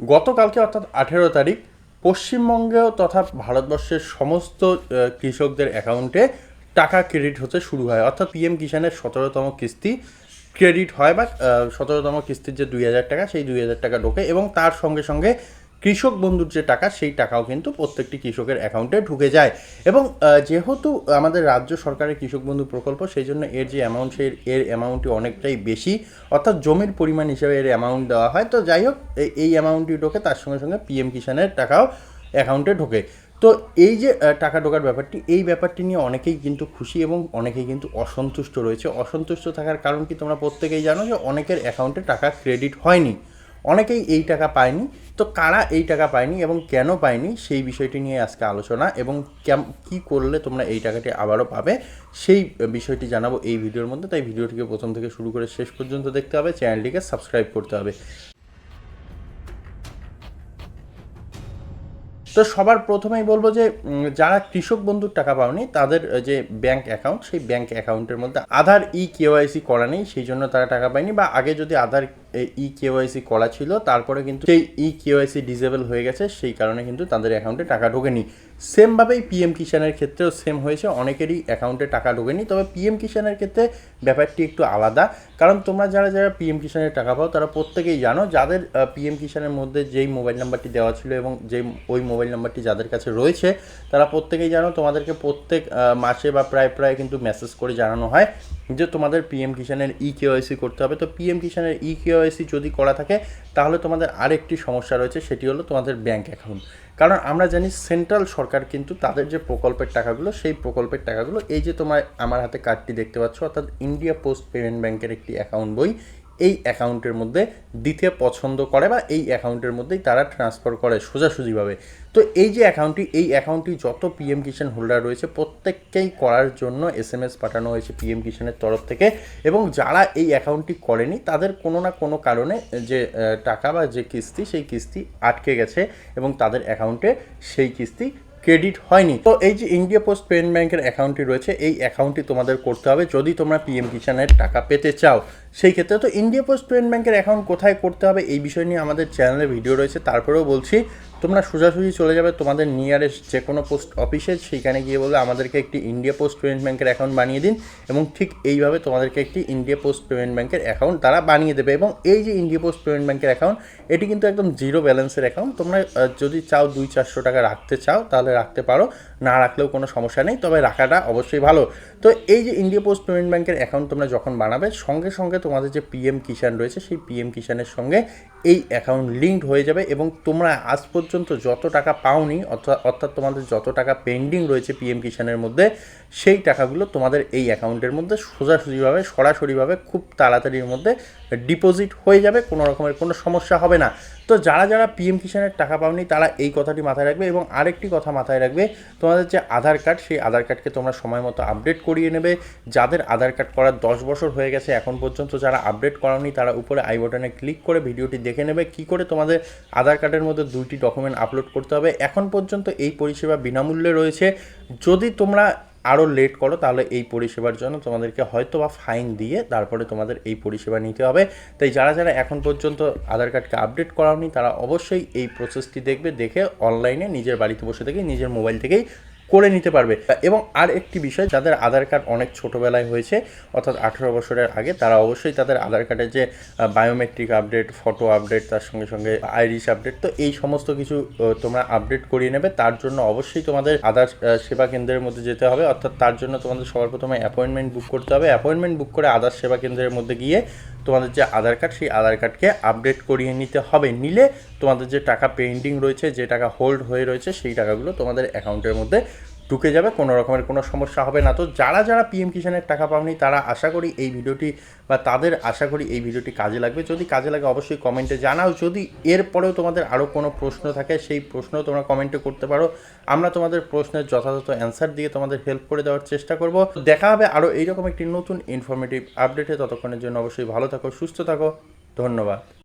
গতকালকে অর্থাৎ আঠেরো তারিখ পশ্চিমবঙ্গেও তথা ভারতবর্ষের সমস্ত কৃষকদের অ্যাকাউন্টে টাকা ক্রেডিট হতে শুরু হয়। অর্থাৎ পিএম কিষাণের সতেরোতম কিস্তি ক্রেডিট হয় বা সতেরোতম কিস্তির যে দুই হাজার টাকা, সেই দুই হাজার টাকা ঢোকে এবং তার সঙ্গে সঙ্গে কৃষক বন্ধুর যে টাকা, সেই টাকাও কিন্তু প্রত্যেকটি কৃষকের অ্যাকাউন্টে ঢুকে যায়। এবং যেহেতু আমাদের রাজ্য সরকারের কৃষক বন্ধু প্রকল্প, সেই জন্য এর যে অ্যামাউন্ট সেই এর অ্যামাউন্টটি অনেকটাই বেশি। অর্থাৎ জমির পরিমাণ হিসেবে এর অ্যামাউন্ট দেওয়া হয়। তো যাই হোক এই- অ্যামাউন্টটি ঢোকে, তার সঙ্গে সঙ্গে পিএম কিষানের টাকাও অ্যাকাউন্টে ঢোকে। তো এই যে টাকা ঢোকার ব্যাপারটি, এই ব্যাপারটি নিয়ে অনেকেই কিন্তু খুশি এবং অনেকেই কিন্তু অসন্তুষ্ট রয়েছে। অসন্তুষ্ট থাকার কারণ কি তোমরা প্রত্যেকেই জানো যে, অনেকের অ্যাকাউন্টে টাকা ক্রেডিট হয়নি। অনেকেই এই টাকা পায়নি। তো কারা এই টাকা পায়নি এবং কেন পায়নি সেই বিষয়টি নিয়ে আজকে আলোচনা এবং কেম, কী করলে তোমরা এই টাকাটি আবারও পাবে সেই বিষয়টি জানাব এই ভিডিওর মধ্যে। তাই ভিডিওটিকে প্রথম থেকে শুরু করে শেষ পর্যন্ত দেখতে হবে, চ্যানেলটিকে সাবস্ক্রাইব করতে হবে। তো সবার প্রথমেই বলব যে যারা কৃষক বন্ধুর টাকা পাওনি, তাদের যে ব্যাংক অ্যাকাউন্ট, সেই ব্যাংক অ্যাকাউন্টের মধ্যে আধার ই কেওয়াইসি করা নেই, সেই জন্য তারা টাকা পায়নি বা আগে যদি আধার ই কেওয়াইসি করা ছিল, তারপরে কিন্তু সেই ই কেওয়াইসি ডিসেবল হয়ে গেছে, সেই কারণে কিন্তু তাদের অ্যাকাউন্টে টাকা ঢোকেনি। সেমভাবেই পিএম কিষানের ক্ষেত্রেও সেম হয়েছে, অনেকেরই অ্যাকাউন্টে টাকা ঢোকেনি, তবে পিএম কিষানের ক্ষেত্রে ব্যাপারটি একটু আলাদা। কারণ তোমরা যারা যারা পিএম কিষানের টাকা পাও, তারা প্রত্যেকেই জানো, যাদের পিএম কিষানের মধ্যে যেই মোবাইল নাম্বারটি দেওয়া ছিল এবং যেই, ওই মোবাইল নাম্বারটি যাদের কাছে রয়েছে, তারা প্রত্যেকেই জানো, তোমাদেরকে প্রত্যেক মাসে বা প্রায় প্রায় কিন্তু মেসেজ করে জানানো হয় যে তোমাদের পিএম কিষানের ই কেওয়াইসি করতে হবে। তো পিএম কিষানের ই কেওয়াইসি যদি করা থাকে, তাহলে তোমাদের আরেকটি সমস্যা রয়েছে, সেটি হলো তোমাদের ব্যাঙ্ক অ্যাকাউন্ট কারণ আমরা জানি সেন্ট্রাল সরকার কিন্তু তাদের যে প্রকল্পের টাকাগুলো, সেই প্রকল্পের টাকাগুলো, এই যে তোমার আমার হাতে কার্ডটি দেখতে পাচ্ছ, অর্থাৎ ইন্ডিয়া পোস্ট পেমেন্ট ব্যাংকের একটি অ্যাকাউন্ট বই এই অ্যাকাউন্টের মধ্যে দিতে পছন্দ করে বা এই অ্যাকাউন্টের মধ্যেই তারা ট্রান্সফার করে সোজাসুজিভাবে। তো এই যে অ্যাকাউন্টটি, এই অ্যাকাউন্টটি যত পিএম কিষাণ হোল্ডার রয়েছে, প্রত্যেককেই করার জন্য এস এম এস পাঠানো হয়েছে পিএম কিষাণের তরফ থেকে এবং যারা এই অ্যাকাউন্টটি করেনি, তাদের কোনো না কোনো কারণে যে টাকা বা যে কিস্তি, সেই কিস্তি আটকে গেছে এবং তাদের অ্যাকাউন্টে সেই কিস্তি ক্রেডিট হয়নি। তো এই যে ইন্ডিয়া পোস্ট পেমেন্ট ব্যাংকের অ্যাকাউন্টটি রয়েছে, এই অ্যাকাউন্টটি তোমাদের করতে হবে। যদি তোমরা পিএম কিষানের টাকা পেতে চাও সেই ক্ষেত্রে তো ইন্ডিয়া পোস্ট পেমেন্ট ব্যাংকের অ্যাকাউন্ট কোথায় করতে হবে এই বিষয় নিয়ে আমাদের চ্যানেলে ভিডিও রয়েছে। তারপরেও বলছি, তোমরা সোজাসুজি চলে যাবে তোমাদের নিয়ারেস্ট যে কোনো পোস্ট অফিসে সেইখানে গিয়ে বলবে আমাদেরকে একটি ইন্ডিয়া পোস্ট পেমেন্ট ব্যাংকের অ্যাকাউন্ট বানিয়ে দিন এবং ঠিক এইভাবে তোমাদেরকে একটি ইন্ডিয়া পোস্ট পেমেন্ট ব্যাংকের অ্যাকাউন্ট তারা বানিয়ে দেবে এবং এই যে ইন্ডিয়া পোস্ট পেমেন্ট ব্যাংকের অ্যাকাউন্ট এটি কিন্তু একদম জিরো ব্যালেন্সের অ্যাকাউন্ট তোমরা যদি চাও দুই চারশো টাকা রাখতে চাও, তাহলে রাখতে পারো। না রাখলেও কোনো সমস্যা নেই, তবে রাখাটা অবশ্যই ভালো। তো এই যে ইন্ডিয়া পোস্ট পেমেন্ট ব্যাংকের অ্যাকাউন্ট তোমরা যখন বানাবে, সঙ্গে সঙ্গে তোমাদের যে পিএম কিষাণ রয়েছে, সেই পিএম কিষাণের সঙ্গে এই অ্যাকাউন্ট লিঙ্কড হয়ে যাবে এবং তোমরা আজ পর্যন্ত যত টাকা পাওনি অর্থাৎ অর্থাৎ তোমাদের যত টাকা পেন্ডিং রয়েছে পিএম কিষাণের মধ্যে, সেই টাকাগুলো তোমাদের এই অ্যাকাউন্টের মধ্যে সোজাসুজিভাবে, সরাসরিভাবে খুব তাড়াতাড়ির মধ্যে ডিপোজিট হয়ে যাবে, কোনো রকমের কোনো সমস্যা হবে না। তো যারা যারা পিএম কিষাণের টাকা পাওনি, তারা এই কথাটি মাথায় রাখবে এবং আরেকটি কথা মাথায় রাখবে, তোমাদের যে আধার কার্ড, সেই আধার কার্ডকে তোমরা সময় মতো আপডেট করিয়ে নেবে। যাদের আধার কার্ড করার দশ বছর হয়ে গেছে এখন পর্যন্ত যারা আপডেট করাওনি, তারা উপরে আই বাটনে ক্লিক করে ভিডিওটি দেখে নেবে। কি করে তোমাদের আধার কার্ডের মধ্যে দুইটি ডকুমেন্ট আপলোড করতে হবে? এখন পর্যন্ত এই পরিষেবা বিনামূল্যে রয়েছে। যদি তোমরা আরও লেট করো, তাহলে এই পরিষেবার জন্য তোমাদেরকে হয়তো বা ফাইন দিয়ে তারপরে তোমাদের এই পরিষেবা নিতে হবে। তাই যারা যারা এখন পর্যন্ত আধার কার্ডকে আপডেট করাওনি, তারা অবশ্যই এই প্রসেসটি দেখবে, দেখে অনলাইনে নিজের বাড়িতে বসে থেকে নিজের মোবাইল থেকেই করে নিতে পারবে। এবং আর একটি বিষয়, যাদের আধার কার্ড অনেক ছোটোবেলায় হয়েছে, অর্থাৎ আঠেরো বছরের আগে, তারা অবশ্যই তাদের আধার কার্ডের যে বায়োমেট্রিক আপডেট ফটো আপডেট তার সঙ্গে সঙ্গে আইরিশ আপডেট তো এই সমস্ত কিছু তোমরা আপডেট করিয়ে নেবে। তার জন্য অবশ্যই তোমাদের আধার সেবা কেন্দ্রের মধ্যে যেতে হবে। অর্থাৎ তার জন্য তোমাদের সবার প্রথমে অ্যাপয়েন্টমেন্ট বুক করতে হবে। অ্যাপয়েন্টমেন্ট বুক করে আধার সেবা কেন্দ্রের মধ্যে গিয়ে, তোমাদের যে আধার কার্ড, সেই আধার কার্ডকে আপডেট করিয়ে নিতে হবে। নিলে তোমাদের যে টাকা পেন্ডিং রয়েছে, যে টাকা হোল্ড হয়ে রয়েছে, সেই টাকাগুলো তোমাদের অ্যাকাউন্টের মধ্যে ঢুকে যাবে, কোনো রকমের কোনো সমস্যা হবে না। তো যারা যারা পিএম কিষানের টাকা পাওনি, তারা আশা করি এই ভিডিওটি বা তাদের আশা করি এই ভিডিওটি কাজে লাগবে। যদি কাজে লাগে, অবশ্যই কমেন্টে জানাও। যদি এরপরেও তোমাদের আরও কোনো প্রশ্ন থাকে, সেই প্রশ্ন তোমরা কমেন্টে করতে পারো। আমরা তোমাদের প্রশ্নের যথাযথ অ্যান্সার দিয়ে তোমাদের হেল্প করে দেওয়ার চেষ্টা করব। দেখা হবে আরও এইরকম একটি নতুন ইনফরমেটিভ আপডেটে ততক্ষণের জন্য অবশ্যই ভালো থাকো, সুস্থ থাকো। ধন্যবাদ।